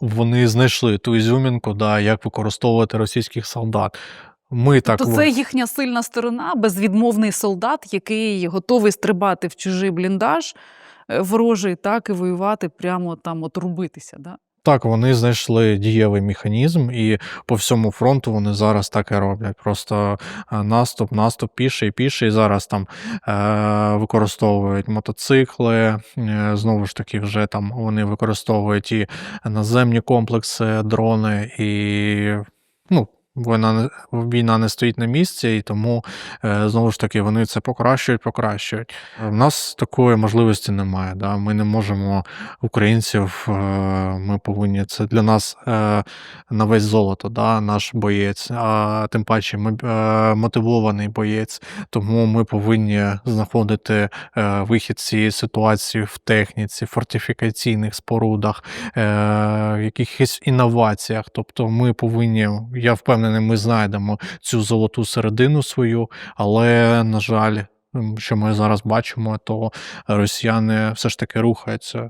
вони знайшли ту ізюмінку, да, як використовувати російських солдат. Ми так То це їхня сильна сторона, безвідмовний солдат, який готовий стрибати в чужий бліндаж е, ворожий, так і воювати прямо там, от рубитися. Да? Так, вони знайшли дієвий механізм, і по всьому фронту вони зараз так і роблять. Просто е, наступ, наступ, піше і піше. І зараз там е, використовують мотоцикли. Е, знову ж таки, вже там вони використовують і наземні комплекси, дрони, і ну. Війна війна не стоїть на місці, і тому е, знову ж таки вони це покращують, покращують. У нас такої можливості немає. Да? Ми не можемо українців, е, ми повинні це для нас е, на весь золото, да? наш боєць, а тим паче ми е, мотивований боєць, тому ми повинні знаходити е, вихід цієї ситуації в техніці, фортифікаційних спорудах, е, в якихось інноваціях. Тобто ми повинні, я впевнений, ми знайдемо цю золоту середину свою, але, на жаль, що ми зараз бачимо, то росіяни все ж таки рухаються